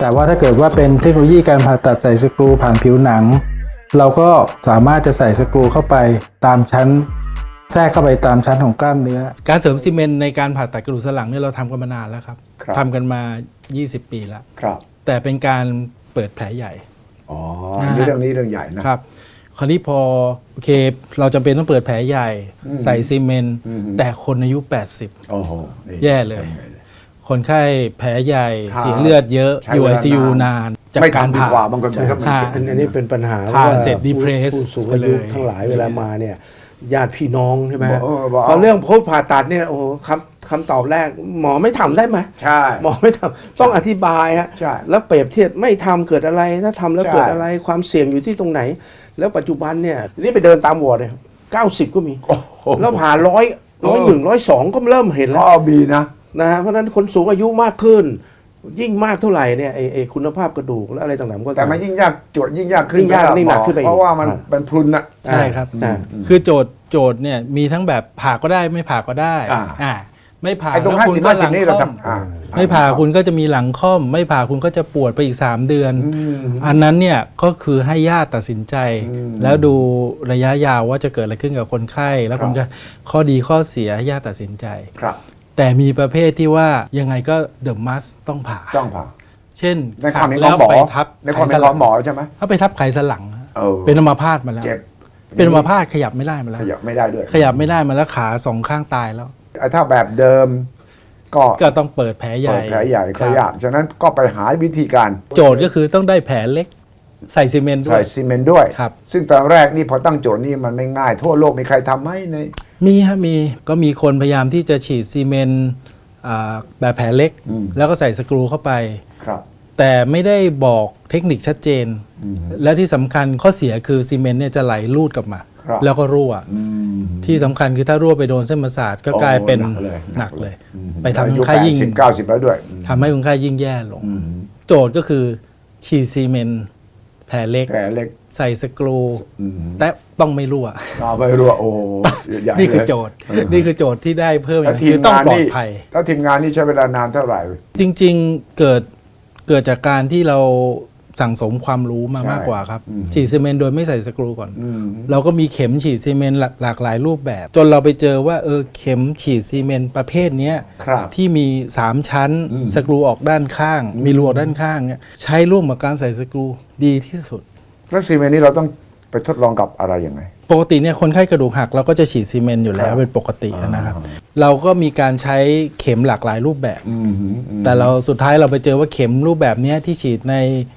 แต่ว่าถ้าเกิดว่าเป็นเทคโนโลยีการผ่าตัดใส่สกรูผ่านผิวหนัง เราก็สามารถจะใส่สกรูเข้าไปตามชั้นแทรกเข้าไปตามชั้นของกล้ามเนื้อ การเสริมซีเมนต์ในการผ่าตัดกระดูกสันหลังเนี่ยเราทำกันมานานแล้วครับครับทำกันมา 20 ปีแล้วครับแต่เป็นการเปิดแผลใหญ่ อ๋อนะฮะนี่เรื่องนี้เรื่องใหญ่นะครับ คราวนี้พอโอเค เราจำเป็นต้องเปิดแผลใหญ่ ใส่ซีเมนต์อืมแต่คนอายุโอ้โหนี่แย่เลยทำไง80 คนไข้แผลใหญ่ครับเสียเลือดเยอะใช้อยู่เวไอลาซียูนานนาน จากไม่การทำดีผ่ากว่าบางคนไม่ทำผ่าอันอันนี้เป็นปัญหาผ่าว่าเสร็จ depress ผู้สูงไปอาเลยุยทั้งหลายเวลามาเนี่ยญาติพี่น้องใช่ไหมบอกเออบอกพอเรื่องพบผ่าตัดเนี่ยโอ้โหคำคำตอบแรก หมอไม่ทำได้ไหมใช่ หมอไม่ทำต้องอธิบายฮะใช่แล้วเปรียบเทียบไม่ทำเกิดอะไร ถ้าทำแล้วใช่ เกิดอะไรความเสี่ยงอยู่ที่ตรงไหน แล้วปัจจุบันเนี่ยนี่ไปเดินตามวอร์ดเนี่ยเก้าสิบก็มี โอ้โห แล้วผ่าร้อยร้อยหนึ่งร้อยสองก็เริ่มเห็นแล้วก็มีนะ นะฮะเพราะฉะนั้นคนสูงอายุมากขึ้น ยิ่งมากเท่าไหร่เนี่ยไอ้ไอ้คุณภาพกระดูกและอะไรต่างๆก็ แต่มันยิ่งยากโจทย์ยิ่งยากขึ้นยิ่งยากสำรับยิ่งหนักมอขึ้นไปอีกเพราะว่ามันอ่า เป็นพรุนอะ ใช่ครับ อ่า คือโจทย์โจทย์เนี่ยมีทั้งแบบผ่าก็ได้ไม่ผ่าก็ได้อ่า อ่าไม่ผ่าไอ้ตรงแล้วห้าคุณสิบก็ห้าหสิบลังนี่เราค่อมทำอ่าไม่ผ่าคุณก็จะมีหลังค่อม ไม่ผ่าคุณก็จะปวดไปอีก 3 เดือน อืม อันนั้นเนี่ยก็คือให้ญาติตัดสินใจ อืมแล้วดูระยะยาวว่าจะเกิดอะไรขึ้นกับคนไข้ แล้วครับคุณจะข้อดีข้อเสียให้ญาติตัดสินใจ ครับ แต่มีประเภทที่ว่ายังไงก็เดอะมัสต้องผ่า ต้องผ่า เช่นในความเห็นขแล้อวงหมอไปทับในความไขเห็นสันของหมอใช่ไหม เขาไปทับไขสันหลังเออ เป็นอัมาพาตมาแล้ว เจ็บเป็นอัมาพาตขยับไม่ได้มาแล้ว ขยับไม่ได้ด้วยขยับไม่ได้มาแล้วขาสองข้างตายแล้วไอ้ถ้าแบบเดิมก็ก็ต้องเปิดแผลใหญ่เปิดแผลใหญ่คก็รับยากฉะนั้นก็ไปหาวิธีการโจทย์ก็คือต้องได้แผลเล็ก ใส่ซีเมนต์ด้ใส่วย ซีเมนต์ด้วย ครับ ซึ่งตอนแรกนี่พอตั้งโจทย์นี่มันไม่ง่าย ทั่วโลกมีใครทำไหมใน มีฮะมีก็มีคนพยายามที่จะฉีดซีเมนต์อ่าแบบแผลเล็ก อืม แล้วก็ใส่สกรูเข้าไป ครับ แต่ไม่ได้บอกเทคนิคชัดเจน และที่สำคัญข้อเสียคือซีเมนต์เนี่ยจะไหลลูดกลับมา ครับ แล้วก็รั่ว อืม ที่สำคัญคือถ้ารั่วไปโดนเส้นประสาทก็กลายเป็นโอ้หนักเลยหนักเลยอืมไปทำอาให้ยุคนไข้ยิ่งสิบเก้าสิบแล้วด้วย ทำให้คนไข้ยิ่งแย่ลงอืมโจทย์ก็คือฉีดซีเมนต์ แผลเล็ก แผลเล็กใส่สกรูอืมแต่ต้องไม่รั่ว เอาไม่รู้ว่าโอ้โหใหญ่นี่คือเลยโจทย์ นี่คือโจทย์ที่ได้เพิ่มอแล้วย่างทีคืมอต้องงานปลอนี่ดภัยแล้วทีมงานนี่ใช้เวลานานเท่าไหร่ จริงๆเกิดเกิดจากการที่เรา สั่งสมความรู้มาใช่มากกว่าครับ อืม ฉีดซีเมนต์โดยไม่ใส่สกรูก่อน อืม เราก็มีเข็มฉีดซีเมนต์หลากหลากหลายรูปแบบ จนเราไปเจอว่าเออเข็มฉีดซีเมนต์ประเภทเนี้ยครับที่มี 3 ชั้นอืม สกรูออกด้านข้าง มีรูออกด้านข้างเนี่ยใช้ร่วมกับการใส่สกรูดีที่สุด แล้วซีเมนต์นี่เราต้องไปทดลองกับอะไรยังไง ปกติเนี่ยคนไข้กระดูกหักเราก็จะฉีดซีเมนต์อยู่แล้ครัวบเป็นปกตินะครับอ่า เราก็มีการใช้เข็มหลากหลายรูปแบบ อืมอืมแต่เราสุดท้ายเราไปเจอว่าเข็มรูปแบบเนี้ยที่ฉีดใน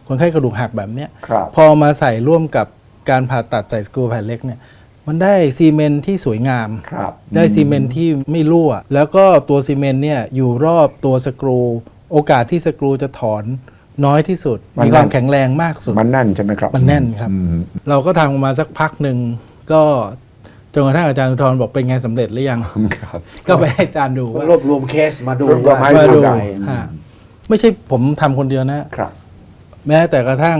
คนไข้กระดูกหักแบบเนี้ย ครับ พอมาใส่ร่วมกับการผ่าตัดใส่สกรูแผ่นเล็กเนี่ยมันได้ซีเมนต์ที่สวยงาม ครับได้ซีเมนต์ที่ไม่รั่ว แล้วก็ตัวซีเมนต์เนี่ยอยู่รอบตัวสกรู โอกาสที่สกรูจะถอนน้อยที่สุด มันมีความแน่น แข็งแรงมากสุด มันแน่นใช่ไหมครับมันแน่นครับ อืม เราก็ทำมาสักพักหนึ่งก็ จนกระทั่งอาจารย์สุธรบอกเป็นไงสำเร็จหรือยังครับ ก็ไปให้อาจารย์ดูว่ารวบรวมเคสมาดูรวบรวมให้มาดูดูได้ฮะไม่ใช่ผมทำคนเดียวนะครับ แม้แต่กระทั่ง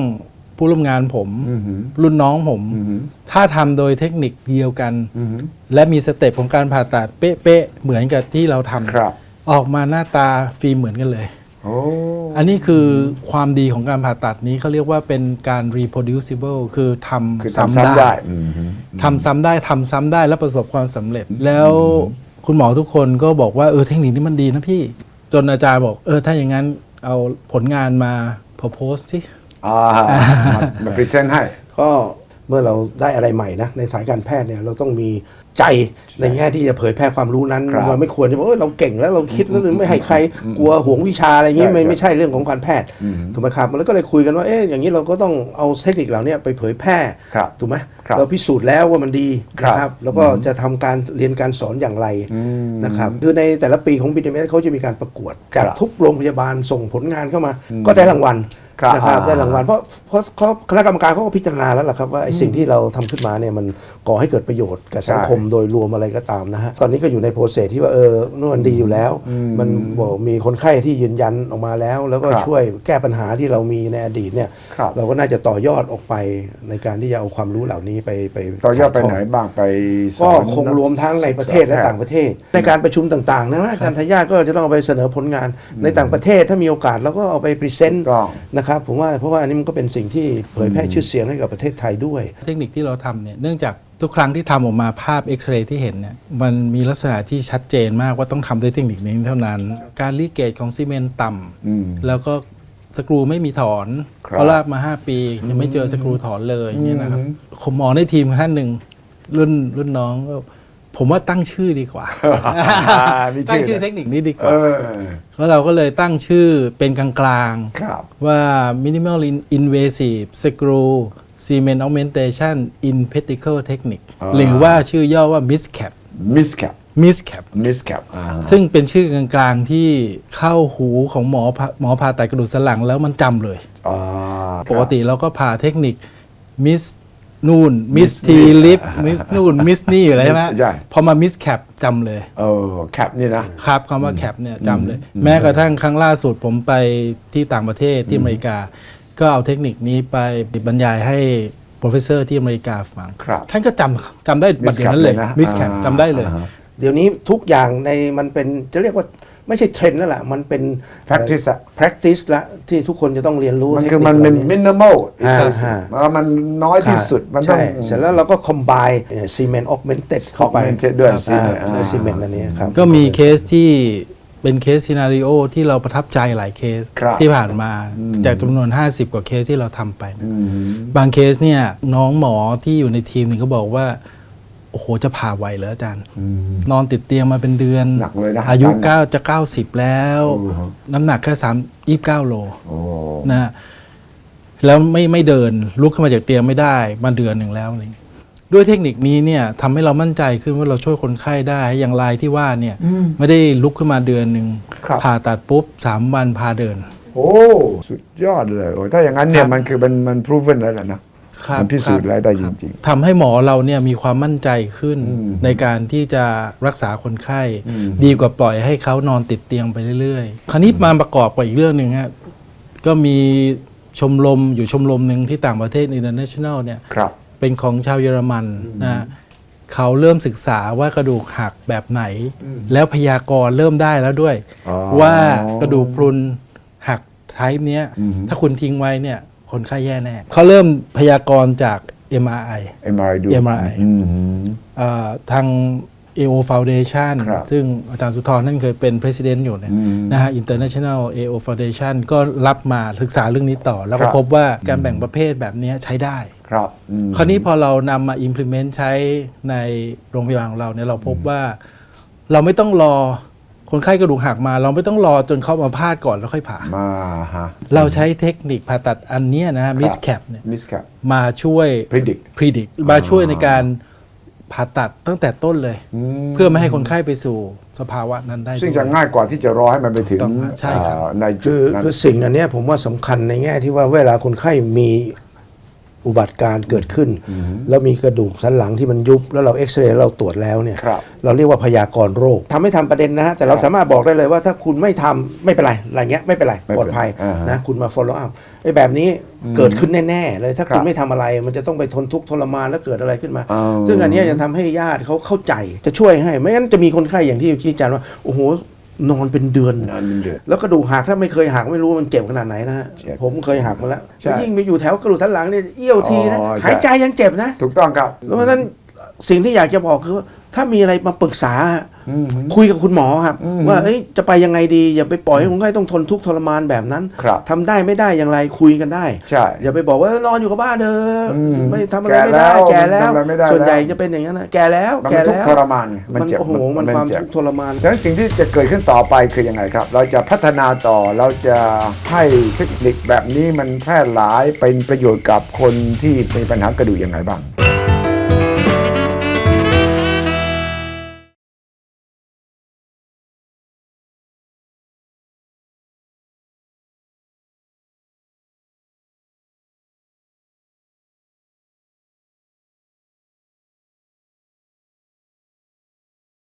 ผู้ร่วมงานผมอืมอืมรุ่นน้องผมอืมถ้าทำโดยเทคนิคเดียวกันอืมและมีสเต็ปของการผ่าตัดเป๊ะๆเหมือนกับที่เราทำครับออกมาหน้าตาฟิล์มเหมือนกันเลยโอ้อันนี้คือความดีของการผ่าตัดนี้เขาเรียกว่าเป็นการ reproducible คือทคือำทำซ้ำซ้ำได้ได้อืมอืมทำซ้ำได้ทำซ้ำได้และประสบความสำเร็จ แล้วคุณหมอทุกคนก็บอกว่าเออเทคนิคนี้มันดีนะพี่ จนอาจารย์บอกเออถ้าอย่างนั้นเอาผลงานมา propose ที่อ่ามาพรีเซนต์ให้ ก็ เมื่อเราได้อะไรใหม่นะในสายการแพทย์เนี่ยเราต้องมีใจในแง่ที่จะเผยแพร่ความรู้นั้นครับมันไม่ควรจะบอกว่าเราเก่งแล้วเราคิดแล้วไม่ให้ใครกลัวหวงวิชาอะไรอย่างนี้ใช่ไม่ใช่ไม่ใช่เรื่องของการแพทย์อืมถูกไหมครับแล้วก็เลยคุยกันว่าเอ๊ะอย่างนี้เราก็ต้องเอาเทคนิคเหล่านี้ไปเผยแพร่ครับถูกไหมครับเราพิสูจน์แล้วว่ามันดีครับนะครับแล้วก็จะทำการเรียนการสอนอย่างไรอืมนะครับคือในแต่ละปีของ b ิ m s เขาจะมีการประกวดจากครับทุกโรงพยาบาลส่งผลงานเข้ามา ก็ได้รางวัล ครับนะครับอ่าได้รางวัลเพราะเพราะเขาคณะกรรมการเขาก็พิจารณาแล้วล่ะครับว่าไอ้สิ่งที่เราทำขึ้นมาเนี่ยมันก่อให้เกิดประโยชน์กับสังคมโดยรวมอะไรก็ตามนะฮะตอนนี้ก็อยู่ในโปรเซสที่ว่าเออนู่นมันดีอยู่แล้ว มันบอกมีคนไข้ที่ยืนยันออกมาแล้ว แล้วก็ครับช่วยแก้ปัญหาที่เรามีในอดีตเนี่ยครับ เราก็น่าจะต่อยอดออกไปในการที่จะเอาความรู้เหล่านี้ไปไปต่อยอดไปถ่าทไหนบ้างไปสก็อนคงรวมทั้งในประเทศและต่างประเทศ ในการประชุมต่างๆนะอาจารย์ทายาทก็จะต้องเอาไปเสนอผลงานในต่างประเทศถ้ามีโอกาสเราก็เอาไปพรีเซนต์ต้อง นะครับผมว่าเพราะว่าอันนี้มันก็เป็นสิ่งที่เผยแพร่ชื่อเสียงให้กับประเทศไทยด้วย เทคนิคที่เราทำเนี่ยเนื่องจากทุกครั้งที่ทำออกมาภาพเอ็กซเรย์ที่เห็นเนี่ยมันมีลักษณะที่ชัดเจนมากว่าต้องทำด้วยเทคนิคนี้เท่านั้น การลีกเกจของซีเมนต์ต่อืมำแล้วก็สกรูไม่มีถอนครับ เขาลากมา 5 ปียังไม่เจอสกรูถอนเลยอย่างเงี้ยนะครับอืมผมหมอในทีมท่านหนึ่งรุ่นรุ่นน้องก็ ผมว่าตั้งชื่อดีกว่ามีชื่อตั้งชื่อเทคนิคนี้ดีกเอว่าอแล้วเราก็เลยตั้งชื่อเป็นกลางๆครับว่า minimal in- invasive screw cement augmentation in pedicle technique อ่าหรือว่าชื่อย่อว่า MISCAP มิสแคป MISCAP มิสแคปซึ่งเป็นชื่อกลางๆที่เข้าหูของหมอผ่าหมอผ่าตัดกระดูกสันหลังแล้วมันจำเลย ปกติเราก็ผ่าเทคนิคมิส นู่นมิส Miss ทีนี่ลิฟอ่ามิสนู่นมิสนี่อยู่แล้วใช่ไหมใช่ พอมา MISCAP จำเลย เออแคปนี่นะ ครับคำว่าแคปเนี่ยจำเลย แม้กระทั่งครั้งล่าสุดผมไปที่ต่างประเทศที่อเมริกา ก็เอาเทคนิคนี้ไปบรรยายให้โปรเฟสเซอร์ที่อเมริกาฟัง ครับท่านก็จำจำได้บัดเดี๋ยวนั้นเลย Miscap มิสแคปอ่าจำได้เลย อ่าฮะ เดี๋ยวนี้ทุกอย่างในมันเป็นจะเรียกว่า ไม่ใช่เทรนด์แล้วล่ะ มันเป็น Practice อะเอ่อ practice ละที่ทุกคนจะต้องเรียนรู้มันทคือคมันเป็นหล่มินิมอลอ่าฮะมันน้อยที่สุดมันต้องใช่เสร็จแล้วเราก็ combine ซีเมนต์ augmented เข้าไป Augmented ด้วยอ่า cement อ่าด้วยซีเมนต์อันนี้ครับ ก็มีเคสที่เป็นเคสซีนารีโอที่เราประทับใจหลายเคสครับที่ผ่านมาอืมจากจำนวน 50 กว่าเคสที่เราทำไปนะอืมบางเคสเนี่ยน้องหมอที่อยู่ในทีมหนึ่งก็บอกว่า โอ้โหจะผ่าไหวเหรออาจารย์อืมนอนติดเตียงมาเป็นเดือนหนักเลยนะอายุอาการเก้าจะ90แล้วโอ้โหน้ำหนักแค่สามยี่สิบเก้าโลโอ้นะฮะแล้วไม่ไม่เดินลุกขึ้นมาจากเตียงไม่ได้มาเดือนหนึ่งแล้วอะไรอย่างเงี้ยด้วยเทคนิคนี้เนี่ยทำให้เรามั่นใจขึ้นว่าเราช่วยคนไข้ได้อย่างรายที่ว่าเนี่ยไม่ได้ลุกขึ้นมาเดือนหนึ่งครับผ่าตัดปุ๊บสามวันพาเดิน โอ้ สุดยอดเลยโอ้ถ้าอย่างนั้นเนี่ยครับมันคือมันมัน proven แล้วแหละนะครับ มันพิสูจน์ครับแล้วได้จริงทำให้หมอเราเนี่ยมีความมั่นใจขึ้นอืมในการที่จะรักษาคนไข้ อืม ดีกว่าปล่อยให้เขานอนติดเตียงไปเรื่อยๆ คราวนี้มาประกอบกับอีกเรื่องหนึ่งฮะก็มีชมรมอยู่ชมรมหนึ่งที่ต่างประเทศ international เนี่ยๆครับ เป็นของชาวเยอรมันนะฮะเขาเริ่มศึกษาว่ากระดูกหักแบบไหน แล้วพยากรณ์เริ่มได้แล้วด้วย อ๋อว่ากระดูกพรุนหักไทป์เนี้ยอืมถ้าคุณทิ้งไว้เนี่ย คนไข้แย่แน่เขาเริ่มพยากรณ์จาก MRI MRI ดู MRI อืม เอ่อทาง AO Foundation ครับซึ่งอาจารย์สุธรนั่นเคยเป็น president อยู่เนี่ยอืมนะฮะ International AO Foundation ก็รับมาศึกษาเรื่องนี้ต่อ แล้วครัก็บพบว่าการแบ่งประเภทแบบนี้ใช้ได้ ครับอืม คราวนี้พอเรานำมา implement ใช้ในโรงพยาบาลของเราเนี่ยเราพบว่า เราไม่ต้องรอ คนไข้กระดูกหักมา เราไม่ต้องรอจนเขามาพาดก่อนแล้วค่อยผ่า มาฮะ เราใช้เทคนิคผ่าตัดอันเนี้ยนะฮะ miss cap เนี่ย มิสแคป มาช่วย predict predict มาช่วยในการผ่าตัดตั้งแต่ต้นเลยเพื่อไม่ให้คนไข้ไปสู่สภาวะนั้นได้ซึ่งด้วยจะง่ายกว่าที่จะรอให้มันไปถึงถูกต้องฮะใช่ครับเอ่อในจุคืดอนั้น คือสิ่งอันเนี้ยผมว่าสำคัญในแง่ที่ว่าเวลาคนไข้มี อุบัติการณ์เกิดขึ้น แล้วมีกระดูกสันหลังที่มันยุบ แล้วเราเอ็กซเรย์เราตรวจแล้วเนี่ยครับเราเรียกว่าพยากรณ์โรคทำไม่ทำประเด็นนะฮะแต่เราสามารถบอกได้เลยว่าถ้าคุณไม่ทำไม่เป็นไรอะไรเงี้ยไม่เป็นไรไม่เป็นไรปลอดภัยอ่าฮะนะคุณมา follow up ไอ้แบบนี้เกิดขึ้นแน่ๆเลยถ้าครัคุณบไม่ทำอะไร มันจะต้องไปทนทุกข์ทรมานแล้วเกิดอะไรขึ้นมาอ๋อซึ่งอันเนี้ยจะทำให้ญาติเขาเข้าใจจะช่วยให้ไม่งั้นจะมีคนไข้อย่างที่ที่อาจารย์ว่าโอ้โห นอนเป็นเดือนนานเป็นเดือน แล้วกระดูกหักถ้าไม่เคยหักไม่รู้มันเจ็บขนาดไหนนะฮะเจ็บผมเคยหักมาแล้วใช่ ยิ่งไปอยู่แถวกระดูกสันหลังเนี่ยเอี้ยวทีนะอ๋อใช่หายใจยังเจ็บนะ ถูกต้องครับเพราะฉะนั้น สิ่งที่อยากจะบอกคือว่าถ้ามีอะไรมาปรึกษา อืม คุยกับคุณหมอครับ อืมว่าเอ้ยจะไปยังไงดี อย่าไปปล่อยให้คนไข้ต้องทนทุกข์ทรมานแบบนั้นครับ ทำได้ไม่ได้อย่างไรคุยกันได้ ใช่ อย่าไปบอกว่านอนอยู่กับบ้านเถอะอืมไม่ทำอะไรแก่ไม่ได้แล้วแก่แล้วทำอะไรไม่ได้ส่วนใหญ่แล้วจะเป็นอย่างนั้นนะแก่แล้วมันแก่ทุกข์แล้วทรมานไงมันเจ็บโอ้โหมันความเจ็บ ทุกข์ทรมาน ดังนั้นสิ่งที่จะเกิดขึ้นต่อไปคือยังไงครับ เราจะพัฒนาต่อเราจะให้เทคนิคแบบนี้มันแพร่หลายเป็นประโยชน์กับคนที่มีปัญหากระดูกยังไงบ้าง